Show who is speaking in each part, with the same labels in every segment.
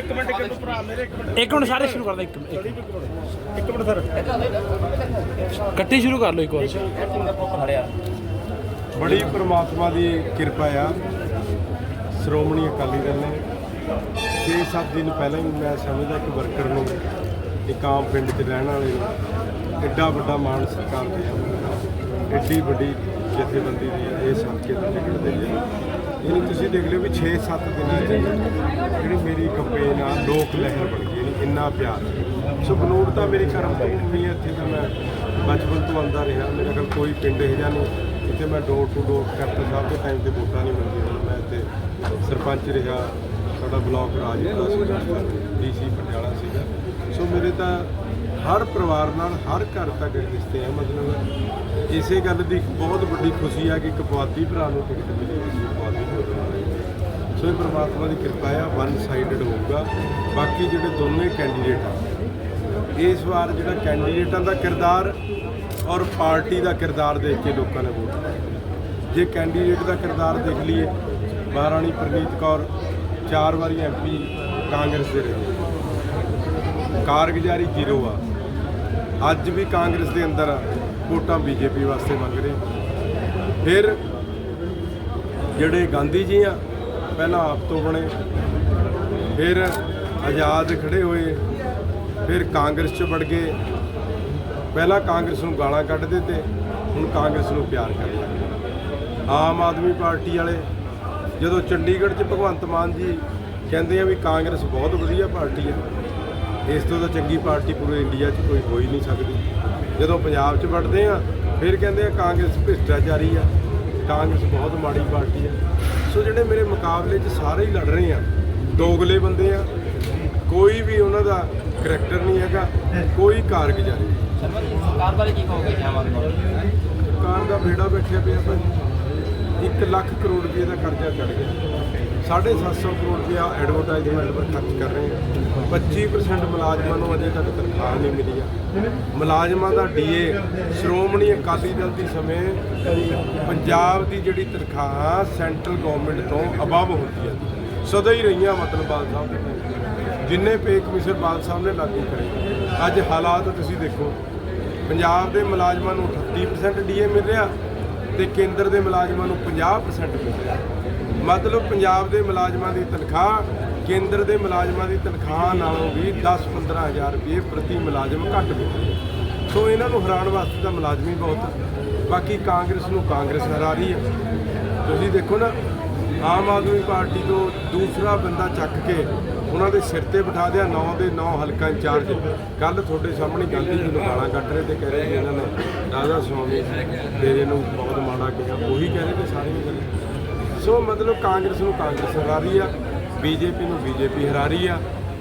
Speaker 1: ਇੱਕ ਮਿੰਟ ਇੱਕ ਮਿੰਟ ਭਰਾ ਮੇਰੇ ਇੱਕ ਮਿੰਟ।
Speaker 2: ਇੱਕ ਮਿੰਟ ਸਾਰੇ ਸ਼ੁਰੂ ਕਰ ਦੋ ਇੱਕ ਮਿੰਟ
Speaker 1: ਇੱਕ ਮਿੰਟ। ਇੱਕ ਮਿੰਟ ਸਰ।
Speaker 2: ਇਕੱਠੇ ਸ਼ੁਰੂ ਕਰ ਲਓ ਇੱਕ ਵਾਰ।
Speaker 3: ਬੜੀ ਪ੍ਰਮਾਤਮਾ ਦੀ ਕਿਰਪਾ ਆ। ਸ਼੍ਰੋਮਣੀ ਅਕਾਲੀ ਦਲ ਨੇ 6-7 ਦਿਨ ਪਹਿਲਾਂ ਹੀ ਮੈਂ ਸਮਝਦਾ ਕਿ ਵਰਕਰ ਨੂੰ ਇੱਕ ਆਮ ਪਿੰਡ 'ਚ ਰਹਿਣ ਵਾਲੇ ਨੂੰ ਐਡਾ ਵੱਡਾ ਮਾਣ ਸਰਕਾਰ ਦੇ ਐਡੀ ਵੱਡੀ ਜਥੇਬੰਦੀ ਦੀ ਇਹ ਹਲਕੇ ਦੀ ਟਿਕਟ ਦੇ ਹੈ। ਇਹਨੂੰ ਤੁਸੀਂ ਦੇਖ ਲਿਓ ਵੀ 6-7 ਦਿਨਾਂ 'ਚ ਜਿਹੜੀ ਮੇਰੀ ਕੰਪੇਨ ਆ ਲੋਕ ਲਹਿਰ ਬਣ ਗਈ, ਯਾਨੀ ਇੰਨਾ ਪਿਆਰ। ਸੋ ਬਨੂੜ ਤਾਂ ਮੇਰੀ ਕਰਮ ਭੂਮੀ ਹੈ, ਇੱਥੇ ਤਾਂ ਮੈਂ ਬਚਪਨ ਤੋਂ ਆਉਂਦਾ ਰਿਹਾ। ਮੇਰੇ ਕੋਲ ਕੋਈ ਪਿੰਡ ਇਹ ਜਿਹਾ ਨਹੀਂ, ਇੱਥੇ ਮੈਂ ਡੋਰ ਟੂ ਡੋਰ ਕੈਪਟਨ ਸਾਹਿਬ ਦੇ ਟਾਈਮ ਤੇ ਵੋਟਾਂ ਨਹੀਂ ਮਿਲਦੀਆਂ ਮੈਂ ਇੱਥੇ ਸਰਪੰਚ ਰਿਹਾ, ਸਾਡਾ ਬਲਾਕ ਰਾਜਪੁਰਾ ਸੀਗਾ, ਡੀਸੀ ਪਟਿਆਲਾ ਸੀਗਾ। ਸੋ ਮੇਰੇ ਤਾਂ ਹਰ ਪਰਿਵਾਰ ਨਾਲ, ਹਰ ਘਰ ਤੱਕ ਰਿਸ਼ਤੇ ਆ, ਮਤਲਬ ਇਸੇ ਗੱਲ ਦੀ ਬਹੁਤ ਵੱਡੀ ਖੁਸ਼ੀ ਆ ਕਿ ਇੱਕ ਪੁਆਧੀ ਭਰਾ ਨੂੰ ਟਿਕਟ ਮਿਲੀ ਸੀ ਭਰਾ ਸੋ ਇਹ ਪ੍ਰਮਾਤਮਾ ਦੀ ਕਿਰਪਾ ਆ ਵਨ ਸਾਈਡਡ ਹੋਊਗਾ। ਬਾਕੀ ਜਿਹੜੇ ਦੋਨੇ ਕੈਂਡੀਡੇਟ ਆ, ਇਸ ਵਾਰ ਜਿਹੜਾ ਕੈਂਡੀਡੇਟਾਂ ਦਾ ਕਿਰਦਾਰ ਔਰ ਪਾਰਟੀ ਦਾ ਕਿਰਦਾਰ ਦੇਖ ਕੇ ਲੋਕਾਂ ਨੇ ਵੋਟ ਪਾਈ। ਜੇ ਕੈਂਡੀਡੇਟ ਦਾ ਕਿਰਦਾਰ ਦੇਖ ਲਈਏ, ਮਹਾਰਾਣੀ ਪ੍ਰਨੀਤ ਕੌਰ ਚਾਰ ਵਾਰੀ ਐਮਪੀ ਕਾਂਗਰਸ ਦੇ ਰਹੇ ਕਾਰਗੁਜ਼ਾਰੀ ਜ਼ੀਰੋ ਆ। ਅੱਜ ਵੀ ਕਾਂਗਰਸ ਦੇ ਅੰਦਰ ਵੋਟਾਂ ਬੀਜੇਪੀ ਵਾਸਤੇ ਮੰਗ ਰਹੇ ਫਿਰ ਜਿਹੜੇ ਗਾਂਧੀ ਜੀ ਆ, ਪਹਿਲਾਂ ਆਪ ਤੋਂ ਬਣੇ। ਫਿਰ ਆਜ਼ਾਦ ਖੜੇ ਹੋਏ। ਫਿਰ ਕਾਂਗਰਸ 'ਚ ਵੜ ਗਏ। ਪਹਿਲਾਂ ਕਾਂਗਰਸ ਨੂੰ ਗਾਲਾਂ ਕੱਢਦੇ ਤੇ ਹੁਣ ਕਾਂਗਰਸ ਨੂੰ ਪਿਆਰ ਕਰਨ ਲੱਗੇ ਆਮ ਆਦਮੀ ਪਾਰਟੀ ਵਾਲੇ ਜਦੋਂ ਚੰਡੀਗੜ੍ਹ 'ਚ ਭਗਵੰਤ ਮਾਨ ਜੀ ਕਹਿੰਦੇ ਆ ਵੀ ਕਾਂਗਰਸ ਬਹੁਤ ਵਧੀਆ ਪਾਰਟੀ ਹੈ ਇਸ ਤੋਂ ਤਾਂ ਚੰਗੀ ਪਾਰਟੀ ਪੂਰੇ ਇੰਡੀਆ 'ਚ ਕੋਈ ਹੋ ਹੀ ਨਹੀਂ ਸਕਦੀ। ਜਦੋਂ ਪੰਜਾਬ 'ਚ ਵੜਦੇ ਆ ਫਿਰ ਕਹਿੰਦੇ ਆ ਕਾਂਗਰਸ ਭ੍ਰਿਸ਼ਟਾਚਾਰੀ ਆ। ਕਾਂਗਰਸ ਬਹੁਤ ਮਾੜੀ ਪਾਰਟੀ ਆ। ਸੋ ਜਿਹੜੇ ਮੇਰੇ ਮੁਕਾਬਲੇ 'ਚ ਸਾਰੇ ਹੀ ਲੜ ਰਹੇ ਆ ਦੋਗਲੇ ਬੰਦੇ ਆ ਕੋਈ ਵੀ ਉਹਨਾਂ ਦਾ ਕਰੈਕਟਰ ਨਹੀਂ ਹੈਗਾ ਕੋਈ ਕਾਰਗੁਜ਼ਾਰੀ
Speaker 4: ਸਰਕਾਰ ਬਾਰੇ ਕੀ ਕਹੋਗੇ ਜੀ ਆਮ ਆਦਮੀ ਪਾਰਟੀ
Speaker 3: ਸਰਕਾਰ ਦਾ ਬੇੜਾ ਬੈਠਿਆ ਪਿਆ ਭਾਜੀ। 1 ਲੱਖ ਕਰੋੜ ਰੁਪਏ ਦਾ ਕਰਜ਼ਾ ਚੜ ਗਿਆ। 750 ਕਰੋੜ ਰੁਪਇਆ ਐਡਵਰਟਾਈਜ਼ਮੈਂਟ ਪਰ ਖਰਚ ਕਰ ਰਹੇ ਹਾਂ। 25% ਮੁਲਾਜ਼ਮਾਂ ਨੂੰ ਅਜੇ ਤੱਕ ਤਨਖਾਹ ਨਹੀਂ ਮਿਲੀ ਆ। ਮੁਲਾਜ਼ਮਾਂ ਦਾ ਡੀਏ ਸ਼੍ਰੋਮਣੀ ਅਕਾਲੀ ਦਲ ਦੀ ਸਮੇਂ ਪੰਜਾਬ ਦੀ ਜਿਹੜੀ ਤਨਖਾਹ ਸੈਂਟਰਲ ਗਵਰਨਮੈਂਟ ਤੋਂ ਅਬਵ ਹੁੰਦੀ ਹੈ ਸਦਾ ਹੀ ਰਹੀਆਂ ਮਤਲਬ ਬਾਲ ਸਾਹਿਬ ਦੇ ਜਿੰਨੇ ਪੇ ਕਮਿਸ਼ਨ ਬਾਲ ਸਾਹਿਬ ਨੇ ਲਾਗੂ ਕਰੇ। ਅੱਜ ਹਾਲਾਤ ਤੁਸੀਂ ਦੇਖੋ, ਪੰਜਾਬ ਦੇ ਮੁਲਾਜ਼ਮਾਂ ਨੂੰ 38% ਡੀਏ ਮਿਲ ਰਿਹਾ ਤੇ ਕੇਂਦਰ ਦੇ ਮੁਲਾਜ਼ਮਾਂ ਨੂੰ 50% ਮਿਲ ਰਿਹਾ। ਮਤਲਬ ਪੰਜਾਬ ਦੇ ਮੁਲਾਜ਼ਮਾਂ ਦੀ ਤਨਖਾਹ, ਕੇਂਦਰ ਦੇ ਮੁਲਾਜ਼ਮਾਂ ਦੀ ਤਨਖਾਹ ਨਾਲੋਂ ਵੀ 10-15000 ਰੁਪਏ ਪ੍ਰਤੀ ਮੁਲਾਜ਼ਮ ਘੱਟ ਮਿਲ ਸੋ ਇਹਨਾਂ ਨੂੰ ਹਰਾਉਣ ਵਾਸਤੇ ਤਾਂ ਮੁਲਾਜ਼ਮੀ ਬਹੁਤ ਬਾਕੀ ਕਾਂਗਰਸ ਨੂੰ ਕਾਂਗਰਸ ਹਰਾ ਰਹੀ ਹੈ ਤੁਸੀਂ ਦੇਖੋ ਨਾ, ਆਮ ਆਦਮੀ ਪਾਰਟੀ ਤੋਂ ਦੂਸਰਾ ਬੰਦਾ ਚੱਕ ਕੇ ਉਹਨਾਂ ਦੇ ਸਿਰ ਤੇ ਬਿਠਾ ਦਿਆ 9 ਦੇ 9 ਹਲਕਾ ਇੰਚਾਰਜ। ਕੱਲ ਤੁਹਾਡੇ ਸਾਹਮਣੇ ਗਾਂਧੀ ਜੀ ਨੂੰ ਗਾਲਾਂ ਕੱਢ ਰਹੇ ਤੇ ਕਹਿ ਰਹੇ ਇਹਨਾਂ ਨੇ ਰਾਜਾ ਸਵਾਮੀ ਤੇਰੇ ਨੂੰ ਬਹੁਤ ਮਾੜਾ ਕਿਹਾ। ਉਹੀ ਕਹਿ ਰਹੇ ਤੇ ਸਾਰੀਆਂ ਗੱਲਾਂ ਸੋ ਮਤਲਬ ਕਾਂਗਰਸ ਨੂੰ ਕਾਂਗਰਸ ਹਰਾ ਰਹੀ ਆ ਬੀਜੇਪੀ ਨੂੰ ਬੀਜੇਪੀ ਹਰਾ ਰਹੀ ਆ।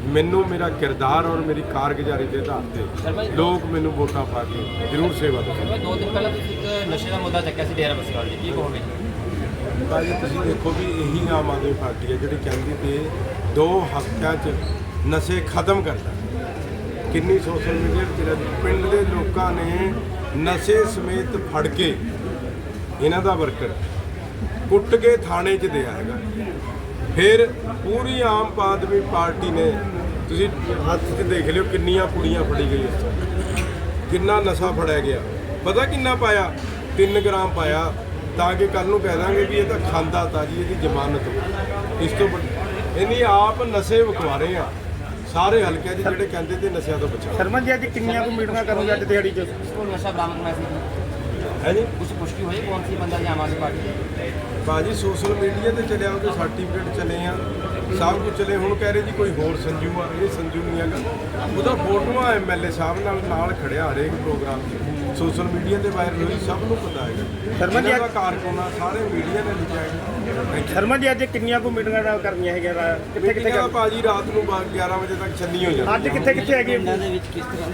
Speaker 3: ਮੈਨੂੰ ਮੇਰਾ ਕਿਰਦਾਰ ਔਰ ਮੇਰੀ ਕਾਰਗੁਜ਼ਾਰੀ ਦੇ ਆਧਾਰ ਤੇ ਲੋਕ ਮੈਨੂੰ ਵੋਟਾਂ ਪਾ ਕੇ ਜ਼ਰੂਰ ਸੇਵਾ ਦੇਣਗੇ
Speaker 4: ਦੋ ਦਿਨ ਪਹਿਲਾਂ ਤੁਸੀਂ ਇੱਕ ਨਸ਼ੇ ਦਾ ਮੁੱਦਾ ਚੱਕਿਆ ਸੀ ਡੇਰਾ ਬਸਕਾਰ ਜੀ ਕੀ ਕਹੋਗੇ?
Speaker 3: ਭਾਜੀ ਤੁਸੀਂ ਦੇਖੋ ਵੀ ਇਹੀ ਆਮ ਆਦਮੀ ਪਾਰਟੀ ਹੈ ਜਿਹੜੀ ਕਹਿੰਦੀ ਤੇ ਦੋ ਹਫ਼ਤਿਆਂ 'ਚ ਨਸ਼ੇ ਖਤਮ ਕਰਦਾ ਕਿੰਨੀ ਸੋਸ਼ਲ ਮੀਡੀਆ ਤੇ ਪਿੰਡ ਦੇ ਲੋਕਾਂ ਨੇ ਨਸ਼ੇ ਸਮੇਤ ਫੜ ਕੇ ਇਹਨਾਂ ਦਾ ਵਰਕਰ ਕੁੱਟ ਕੇ ਥਾਣੇ 'ਚ ਦਿਆ ਹੈਗਾ। ਫਿਰ ਪੂਰੀ ਆਮ ਆਦਮੀ ਪਾਰਟੀ ਨੇ ਤੁਸੀਂ ਹੱਥ 'ਚ ਦੇਖ ਲਿਓ ਕਿੰਨੀਆਂ ਕੁੜੀਆਂ ਫੜੀ ਗਈਆਂ। ਕਿੰਨਾ ਨਸ਼ਾ ਫੜਿਆ ਗਿਆ। ਪਤਾ ਕਿੰਨਾ ਪਾਇਆ? 3 ਗ੍ਰਾਮ ਪਾਇਆ। ਤਾਂ ਕਿ ਕੱਲ ਨੂੰ ਕਹਿ ਦਾਂਗੇ ਵੀ ਇਹ ਤਾਂ ਖਾਂਦਾ ਤਾਂ ਜੀ ਇਹਦੀ ਜ਼ਮਾਨਤ ਹੋ ਇਸ ਤੋਂ ਇਹਨੀ ਆਪ ਨਸ਼ੇ ਵਿਖਵਾ ਰਹੇ ਆ। ਸਾਰੇ ਹਲਕਿਆਂ 'ਚ ਜਿਹੜੇ ਕਹਿੰਦੇ ਤੇ ਨਸ਼ਿਆਂ ਤੋਂ ਬਚਾਓ।
Speaker 1: ਸ਼ਰਮਾ ਜੀ ਅੱਜ ਕਿੰਨੀਆਂ ਕੁ ਮੀਟਿੰਗਾਂ ਕਰੋਗੇ ਅੱਜ ਦਿਹਾੜੀ 'ਚ?
Speaker 4: ਕੋਲ ਨਸ਼ਾ ਬਰਾਮਦ ਸੀ
Speaker 3: ਹੈ ਜੀ
Speaker 4: ਕੁਝ ਪੁਸ਼ਟੀ ਹੋਈ? ਕੌਣ ਸੀ ਬੰਦਾ ਜੀ ਆਮ ਆਦਮੀ ਪਾਰਟੀ?
Speaker 3: ਬਾਜੀ ਸੋਸ਼ਲ ਮੀਡੀਆ ਤੇ ਚੱਲਿਆ ਉਹਦੇ ਸਰਟੀਫਿਕੇਟ ਚੱਲੇ ਆ। ਸਭ ਕੁਝ ਚੱਲੇ ਹੁਣ ਕਹਿ ਰਹੇ ਜੀ ਕੋਈ ਹੋਰ ਸੰਜੂ ਆ ਇਹ ਸੰਜੂ ਨਹੀਂ ਹੈਗਾ। ਉਹਦਾ ਫੋਟੋਆਂ ਐਮਐਲਏ ਸਾਹਿਬ ਨਾਲ ਨਾਲ ਖੜਿਆ ਹਰੇਕ ਪ੍ਰੋਗਰਾਮ 'ਚ ਸੋਸ਼ਲ ਮੀਡੀਆ ਤੇ ਵਾਇਰਲ ਹੋਈ ਸਭ ਨੂੰ ਪਤਾ ਹੈਗਾ।
Speaker 1: ਸ਼ਰਮਾ ਜੀ,
Speaker 3: ਦਾ ਕਾਰਕੁਨ ਸਾਰੇ ਮੀਡੀਆ ਨੇ ਲਿਖਿਆ ਹੈਗਾ।
Speaker 1: ਸ਼ਰਮਾ ਜੀ ਅੱਜ ਕਿੰਨੀਆਂ ਕੁ ਮੀਟਿੰਗਾਂ ਕਰਨੀਆਂ ਹੈਗੀਆਂ ਕਿੱਥੇ ਕਿੱਥੇ
Speaker 3: ਭਾਜੀ ਰਾਤ ਨੂੰ 11 ਵਜੇ ਤੱਕ ਚੱਲੀ ਹੋ ਜਾਂਦੀ
Speaker 1: ਅੱਜ ਕਿੱਥੇ ਕਿੱਥੇ ਹੈਗੀ